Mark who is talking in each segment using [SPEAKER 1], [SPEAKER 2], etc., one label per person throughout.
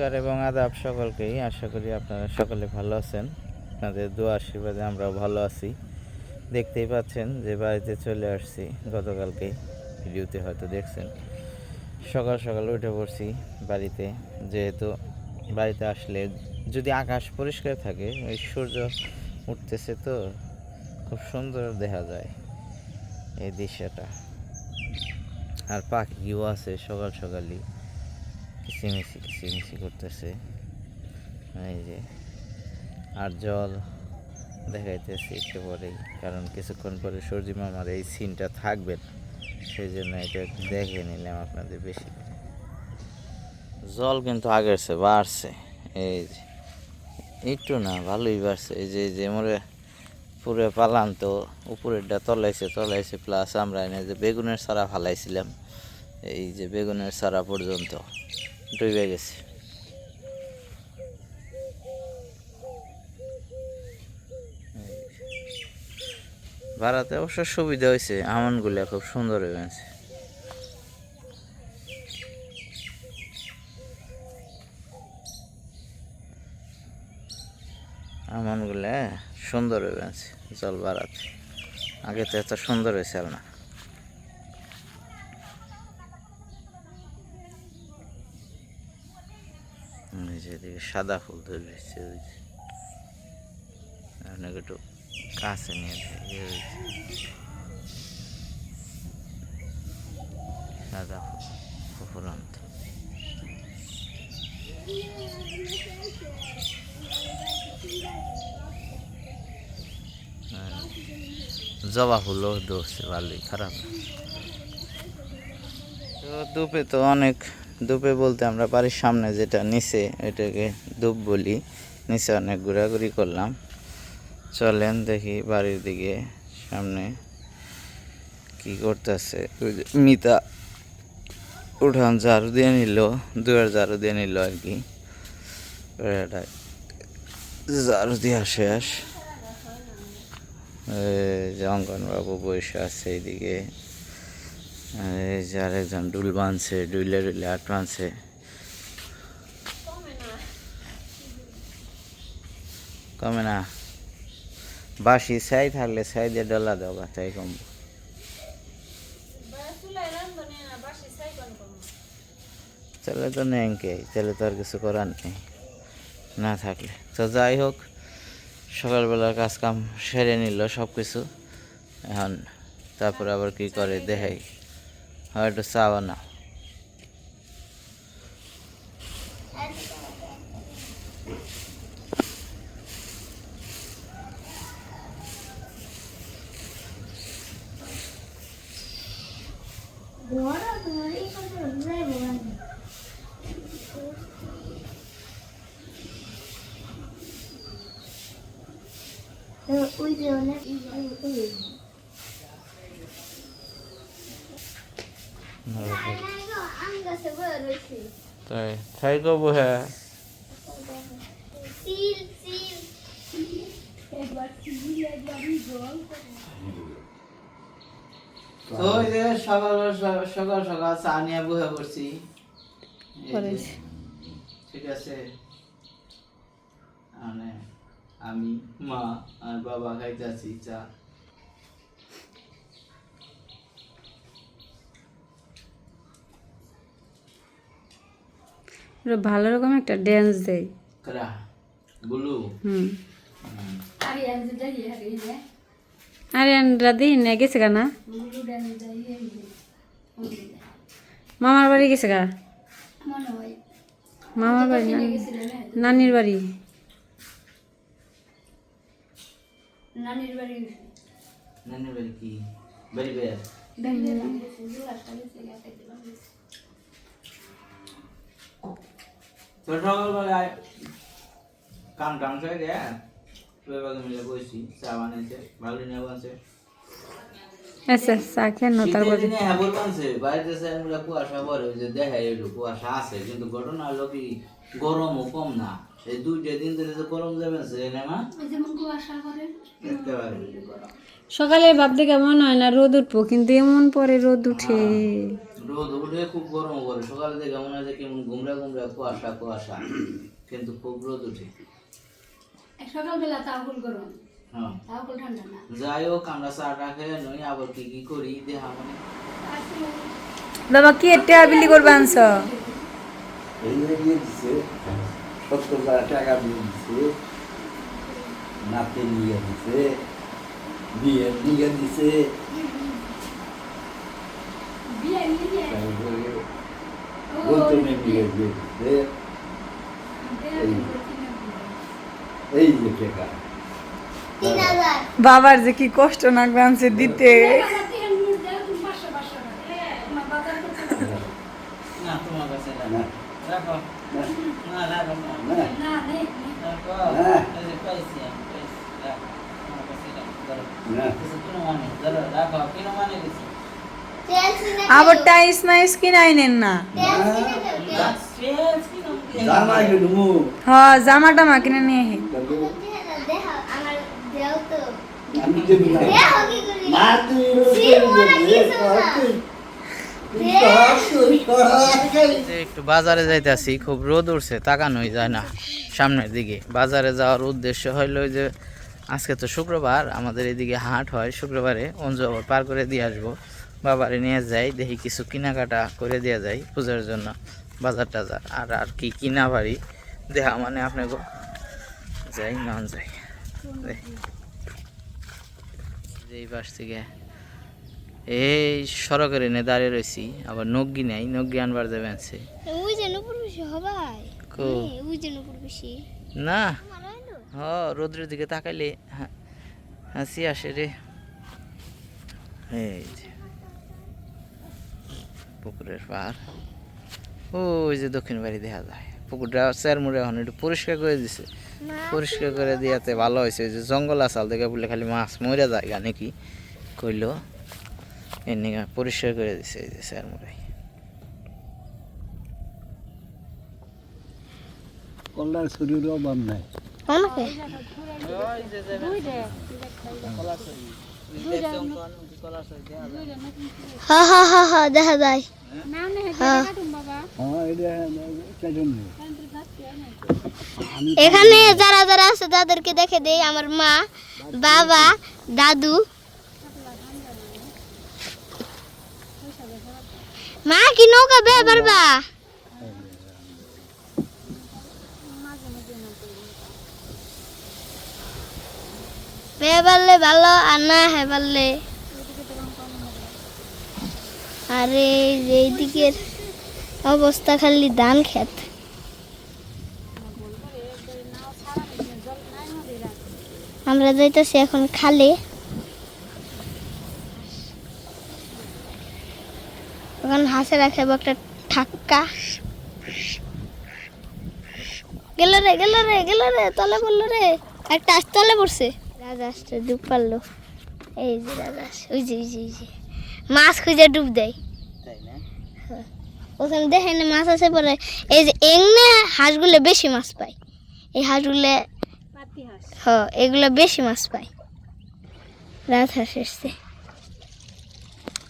[SPEAKER 1] নমস্কার এবং আদাব সকলকেই। আশা করি আপনারা সকলে ভালো আছেন। আপনাদের দোয়া আশীর্বাদে আমরাও ভালো আছি। দেখতেই পাচ্ছেন যে বাড়িতে চলে আসছি। গতকালকে ভিডিওতে হয়তো দেখছেন। সকাল সকাল উঠে পড়ছি বাড়িতে। যেহেতু বাড়িতে আসলে যদি আকাশ পরিষ্কার থাকে, ওই সূর্য উঠতেছে তো খুব সুন্দর দেখা যায় এই দৃশ্যটা। আর পাখিও আছে সকাল সকালই। কিচিমিচি কিচিমিচি করতেছে। এই যে, আর জল দেখাইতেছি একটু পরেই, কারণ কিছুক্ষণ পরে সূর্যি মামার এই সিনটা থাকবে না। সেই জন্য এটা দেখে নিলাম আপনাদের বেশি জল কিন্তু চেয়ে বাড়ছে। এই যে, একটু না, ভালোই বাড়ছে। এই যে যে, মোরে পুরো পালান তো, উপরেরটা তলাইছে তলাইছে প্লাস আমরা এনে যে বেগুনের সারা ফালাইছিলাম, এই যে বেগুনের সারা পর্যন্ত। ডুবে গেছে। ভাড়াতে অবশ্য সুবিধা হয়েছে, আমনগুলো খুব সুন্দর হয়ে গেছে। আমনগুলো সুন্দর হয়ে গেছে জল বাড়াতে আগে তো এত সুন্দর হয়েছিল না। যে সাদা ফুল ধরে ধরেছে, ওই যে। আপনাকে একটু কাছে নিয়ে ওই সাদা ফুল, ফুফুরন্ত। জবা ফুলও ধরছে, ভালোই, খারাপ তো ধূপে তো অনেক ধূপে বলতে আমরা বাড়ির সামনে যেটা, নিচে এটাকে ধূপ বলি। নিচে অনেক ঘোরাঘুরি করলাম। চলেন দেখি বাড়ির দিকে, সামনে কি করতেছে। মিতা উঠান ঝাড়ু দিয়ে নিল, দুয়ার ঝাড়ু দিয়ে নিল আর কি। ঝাড়ু দেওয়া শেষ। এই যে অঙ্কনবাবু বসে আছে এইদিকে। এই যে আরেকজন ডুল বাঁধছে ডুলে ডুলে আট বাঁধছে কমে না। বাসি ছাই থাকলে ছাই দিয়ে ডলা দাও তাই কম। তাহলে তো নেংকে তাহলে তো আর কিছু করার নেই। না থাকলে। তো যাই হোক সকালবেলার কাজ কাম সেরে নিল সব কিছু এখন তারপরে আবার কি করে দেখাই। হয়তো চা বানাও
[SPEAKER 2] ওই যে অনেক আম
[SPEAKER 1] তাই করব হ্যাঁ। সকাল সকাল সকাল চা নিয়ে ঠিক আছে। মানে আমি মা আর বাবা খাইতেছি চা।
[SPEAKER 3] ভালো রকম একটা ড্যান্স দেয়।
[SPEAKER 1] করা? গুলু?
[SPEAKER 3] হুম।
[SPEAKER 1] হুম।
[SPEAKER 2] আরে আজ যাই আরে যে।
[SPEAKER 3] আরে আনরা দিই না গেছে গা না?
[SPEAKER 2] গুলু ডান যাই
[SPEAKER 3] মামার বাড়ি গেছে গা?
[SPEAKER 2] মনে হয়
[SPEAKER 3] মামার বাড়ি না?
[SPEAKER 2] গেছিলেন
[SPEAKER 3] নানির বাড়ি।
[SPEAKER 2] নানির বাড়ি
[SPEAKER 1] নানি বাড়ি কি? বাড়ি বের তো সকালবেলায় কাম টাম দেয় বাগে মিলে বসছি চা বানাইছে ভালো নিয়ে বানছে
[SPEAKER 3] আচ্ছা চা খেন না তারপরে
[SPEAKER 1] দিনে হ্যাঁ বলবানছে বাড়িতে স্যারগুলা কুয়াশা ওই যে দেখা এলো কুয়াশা আছে কিন্তু ঘটনা হলো কি গরমও কম না। এই দুইটা দিন ধরে যে গরম যাবে সে মা?
[SPEAKER 2] যেমন কুয়াশা করে
[SPEAKER 3] সকালে ভাবতে কেমন হয় না রোদ উঠবো কিন্তু এমন পরে রোদ উঠে।
[SPEAKER 1] রোদ উঠে খুব গরম করে। সকালে থেকে মনে হয় কেমন গুমরা গুমরা কুয়াশা কুয়াশা। কিন্তু খুব রোদ উঠে।
[SPEAKER 2] সকালবেলা তাহল গরম।
[SPEAKER 1] হ্যাঁ। যাই হোক আমরা নই আবার কি কি করি দেহা মানে।
[SPEAKER 3] বাবা কি একটা বিলি করবে আনছ?
[SPEAKER 4] এই দিয়ে দিছে সত্তর হাজার টাকা দিয়ে দিছে। নাতে নিয়ে দিছে বিয়ের নিয়ে দিছে।
[SPEAKER 2] বিয়ে নিয়ে
[SPEAKER 4] তারপরে
[SPEAKER 2] ও,
[SPEAKER 4] গোতনে নিয়ে
[SPEAKER 2] বিয়ে
[SPEAKER 4] এই। এই যে টাকা
[SPEAKER 3] বাবার যে কি কষ্ট লাগবে আনছে দিতে।
[SPEAKER 1] না
[SPEAKER 3] টাইস মাইস কিনাই নেন না।
[SPEAKER 4] জামা
[SPEAKER 3] হ জামা টামা কিনে নিয়ে আহি।
[SPEAKER 1] একটু বাজারে যাইতেছি খুব রোদ উঠছে তাকানোই যায় না সামনের দিকে। বাজারে যাওয়ার উদ্দেশ্য হইল যে আজকে তো শুক্রবার আমাদের এদিকে হাট হয় শুক্রবারে অঞ্জু আবার পার করে দিয়ে আসব। বাবারে নিয়ে যাই দেখি কিছু কেনাকাটা করে দিয়ে যায় পূজার জন্য বাজার টাজার। আর আর কি কিনা পারি দেখা মানে আপনাকে যাই নন যাই। দেখি। যে এই পাশ থেকে এই সড়কের এনে দাঁড়িয়ে রয়েছি আবার নগ্গি নাই নগ্গি আনবার যাবে
[SPEAKER 5] বেশি
[SPEAKER 1] না হ রোদ্রের দিকে তাকাইলে হাসি আসে রে। এই পুকুরের পার ওই যে দক্ষিণ বাড়ি দেখা যায়। পুকুরটা চার মুড়ে এখন একটু পরিষ্কার করে দিছে। পরিষ্কার করে দিয়াতে ভালো হয়েছে। ওই যে জঙ্গল আসাল দেখে বলে খালি মাছ মরে যায় গা নাকি? কইলো এমনি পরিষ্কার করে দিছে এই যে চার মুড়ে।
[SPEAKER 4] কল্যাণ অভাব নাই।
[SPEAKER 5] হা হা হা হা দেখা যায়। হ্যাঁ।
[SPEAKER 4] হ্যাঁ এটা কেটন নেই
[SPEAKER 5] এখানে যারা যারা আছে তাদেরকে দেখে দেই আমার মা বাবা দাদু। মা কি নৌকা? বে পারবা বে পারলে ভালো আর না হে পারলে আরে এই দিকের অবস্থা খালি ধান খেত আমরা যাইতেছি এখন খালে। ওখানে হাসে রাখে একটা ঠাক্কা। গেল রে গেল রে গেল রে, তলে পড়ল রে। একটা আস তলে পড়ছে। রাজাসটা ডুব পারল এই যে রাজাস ওই যে ওই যে ওই যে। মাছ খুঁজে ডুব দেয়।
[SPEAKER 1] তাই না?
[SPEAKER 5] ওখানে দেখেন মাছ আছে পরে এই যে এমনি হাঁসগুলো বেশি মাছ পায়। এই হাঁসগুলো হ এগুলো বেশি মাছ পায়। রাত হাঁস এসছে।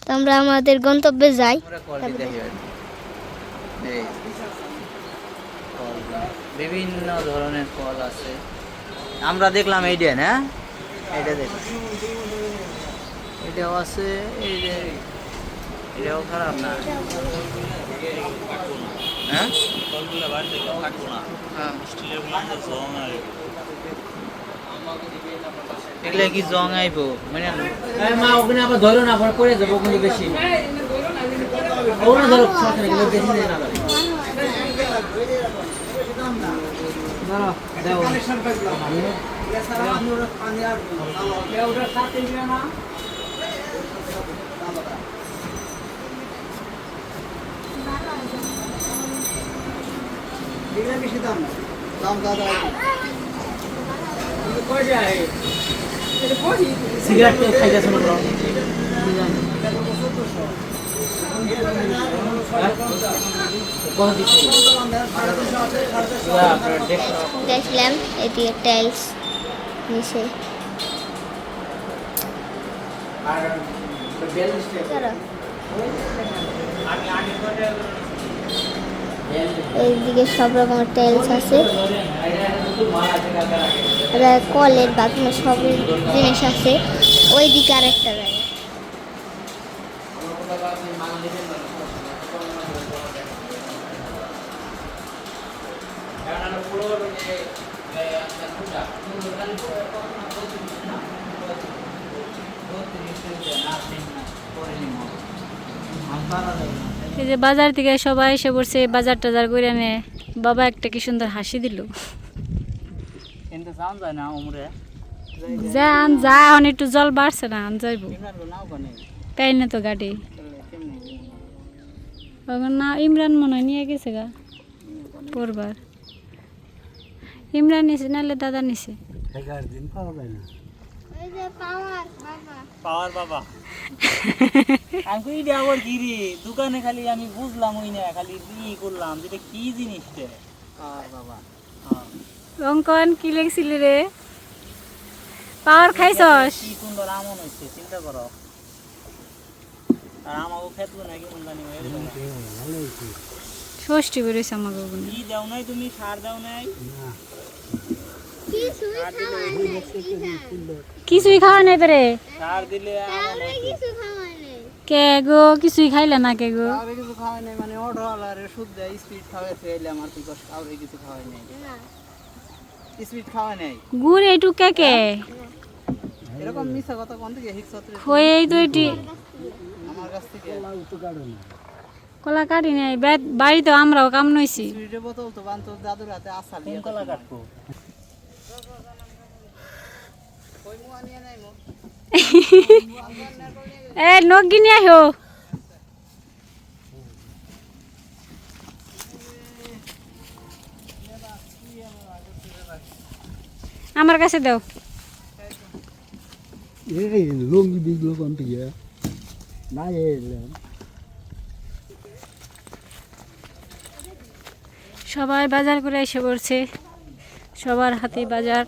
[SPEAKER 5] তো আমরা আমাদের গন্তব্যে যাই।
[SPEAKER 1] বিভিন্ন ধরনের কল আছে। আমরা দেখলাম এইটা না? এইটা দেখলাম এটাও আছে এই যে এটাও খারাপ না। হ্যাঁ? হ্যাঁ। কি জং আইব? মানে মা ওখানে আবার ধরো না পরে পড়ে যাব কিন্তু বেশি। ধরো এগুলো বেশি না। সিগারেট তো খাইতেছে না কত দিচ্ছে আপনার
[SPEAKER 5] দেখলাম এদিকে টাইলস নিচে।
[SPEAKER 1] আর
[SPEAKER 5] চলো। এইদিকে সব রকমের টাইলস আছে। কলের বাথরুমের সব জিনিস আছে। ওই দিকে আরেকটা জায়গা
[SPEAKER 6] এই যে বাজার থেকে সবাই এসে পড়ছে বাজার টাজার করে নে। বাবা একটা কি সুন্দর হাসি দিল। যা আন যা এখন একটু জল বাড়ছে না আন যাইব। তাই না। তো গাড়ি। না ইমরান মনে হয় নিয়ে গেছে গা পরবার। ইমরান নিছে নাহলে দাদা নিছে।
[SPEAKER 4] দিন পাওয়া যায় না।
[SPEAKER 5] ওই যে পাওয়ার বাবা।
[SPEAKER 1] আমি এটা আবার কি রে? দোকানে খালি আমি বুঝলাম ওই না খালি ই করলাম যেটা কি জিনিসটা পাওয়ার বাবা। হ্যাঁ।
[SPEAKER 6] অঙ্কন কি লেগছিল রে? পাওয়ার খাইছস?
[SPEAKER 1] কি সুন্দর আমন হচ্ছে চিন্তা করো। আর আমাকে খেতবো নাকি মন জানি
[SPEAKER 6] ষষ্ঠী বেরোইছে আমাকে
[SPEAKER 1] দাও নাই তুমি সার দাও নাই?
[SPEAKER 5] নেই
[SPEAKER 6] কিছুই খাওয়া নাই পেরে কে গো কিছুই খাইলে না কে গো?
[SPEAKER 1] কিছু খাওয়াই নাই মানে আলারে শুদ্ধ স্পিড আমার কষ্ট কিছু খাওয়াই নাই। স্পিড খাওয়াই নাই?
[SPEAKER 6] গুড় এইটু কে কে?
[SPEAKER 1] এরকম মিথ্যা কথা কোন থেকে? হিক সত্রে
[SPEAKER 6] তো এটি।
[SPEAKER 1] আমার কাছ থেকে।
[SPEAKER 6] কলা কাটি নাই বাড়িতে আমরাও কাম নইছি।
[SPEAKER 1] বোতল তো দাদুর হাতে কলা কাটবো?
[SPEAKER 6] এ নিয়ে আহো আমার কাছে দাও।
[SPEAKER 4] এই লুঙ্গি বিগলো কোন থেকে? না
[SPEAKER 6] সবাই বাজার করে এসে পড়ছে। সবার হাতে বাজার।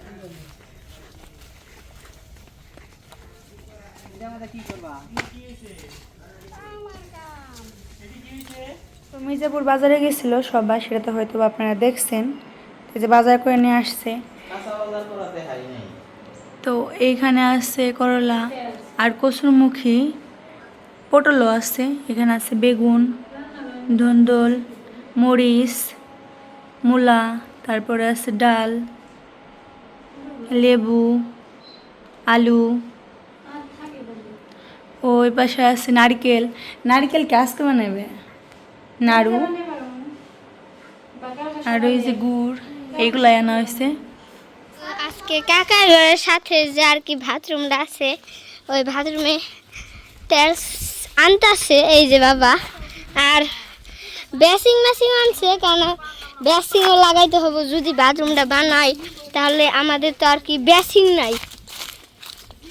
[SPEAKER 3] মির্জাপুর বাজারে গেছিল সবাই সেটা তো হয়তো আপনারা দেখছেন। যে বাজার করে নিয়ে আসছে। তো এইখানে আছে করলা আর কসুরমুখী পটলও আছে এখানে আছে বেগুন ধন্দল মরিচ মূলা তারপরে আছে ডাল লেবু আলু। ওই পাশে আছে নারকেল। নারকেল কে আজকে বানাবে? নাড়ু আর ওই যে গুড় এইগুলো আনা হয়েছে।
[SPEAKER 5] আজকে কাকার ঘরের সাথে যে আর কি বাথরুমটা আছে ওই বাথরুমে তেল আনতাছে এই যে বাবা। আর বেসিং মেশিং আনছে কারণ বেসিংও লাগাইতে হবে যদি বাথরুমটা বানাই তাহলে আমাদের তো আর কি বেসিং নাই।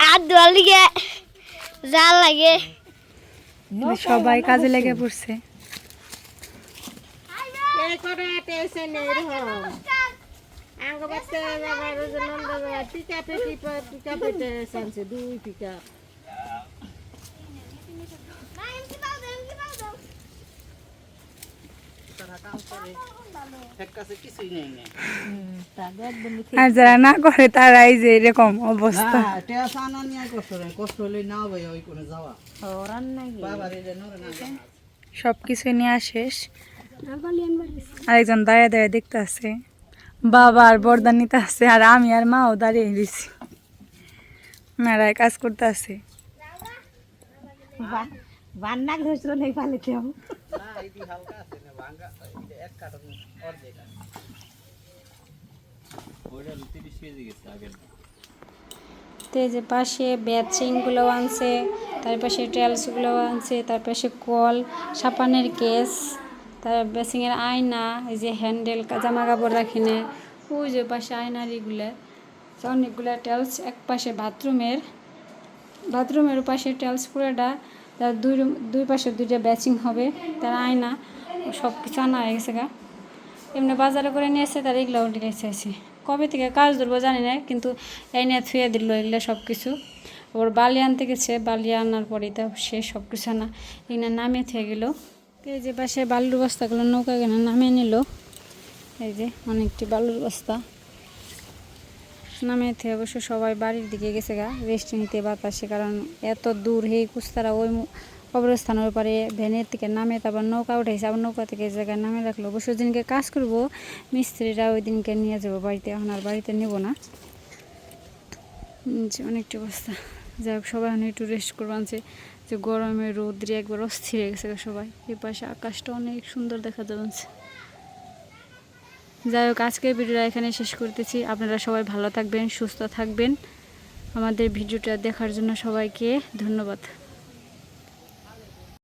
[SPEAKER 5] আর দেওয়ার লিগে যা লাগে।
[SPEAKER 3] সবাই কাজে লেগে পড়ছে।
[SPEAKER 1] এক কাছে কিছুই নেই নেই
[SPEAKER 3] আর যারা না করে তারাই যে এরকম অবস্থা।
[SPEAKER 1] না টেস আনা নিয়ে কষ্ট নেই না ভাই ওই কোনে যাওয়া। বাবার এটা নরে না
[SPEAKER 3] সব কিছু নিয়ে শেষ। আরেকজন দাঁড়িয়ে দাঁড়িয়ে দেখতে আছে বাবা আর বরদান নিতে আছে আর আমি আর মাও দাঁড়িয়ে দিছি মেয়েরাই কাজ করতে আছে
[SPEAKER 6] বান্না ঘষলো নেই পালিতে
[SPEAKER 1] না এটি হালকা আছে না ভাঙা এটা এক কার্টন অর্ধেক আছে ওইটা 30 কেজি গেছে আগের
[SPEAKER 6] তো যে পাশে ব্যাচিংগুলো আনছে তার পাশে টেলসগুলো আনছে তার পাশে কল সাপানের কেস। তার বেসিংয়ের আয়না, এই যে হ্যান্ডেল, জামা কাপড় রাখি না ওই যে পাশে আয়নারিগুলো অনেকগুলো টেলস এক পাশে বাথরুমের বাথরুমের পাশে টেলস পুরোটা, তার দুই দুই পাশে দুইটা ব্যাচিং হবে, তার আয়না সব কিছু আনা হয়ে গেছে গা। এমনি বাজারে করে নিয়ে এসে তার এগুলো উঠে গেছে কবে থেকে কাজ ধরবো জানি না, কিন্তু এই নিয়ে থুয়ে দিল এগুলো সব কিছু ওর বালি আনতে গেছে, বালি আনার পরে তো সে সব কিছু আনা এখানে নামিয়ে থুয়ে গেল। এই যে পাশে বালুর বস্তাগুলো নৌকা কেন নামিয়ে নিল? এই যে অনেকটি বালুর বস্তা। নামিয়েতে অবশ্য সবাই বাড়ির দিকে গেছে গা রেস্ট নিতে বাতাসে, কারণ এত দূর হে কুস্তারা ওই কবরস্থানের পরে ভ্যানের থেকে নামে তারপর নৌকা উঠেছে আবার নৌকা থেকে জায়গায় নামে রাখল। অবশ্য দিনকে কাজ করব, মিস্ত্রিরা ওই দিনকে নিয়ে যাব বাড়িতে, এখন আর বাড়িতে নেব না। অনেকটা অবস্থা। যাই হোক, সবাই এখন একটু রেস্ট করব আনছে যে গরমে রোদ্রে একবার অস্থির হয়ে গেছে সবাই। এ পাশে আকাশটা অনেক সুন্দর দেখা যাচ্ছে। যাই হোক, আজকের ভিডিওটা এখানে শেষ করতেছি। আপনারা সবাই ভালো থাকবেন, সুস্থ থাকবেন। আমাদের ভিডিওটা দেখার জন্য সবাইকে ধন্যবাদ।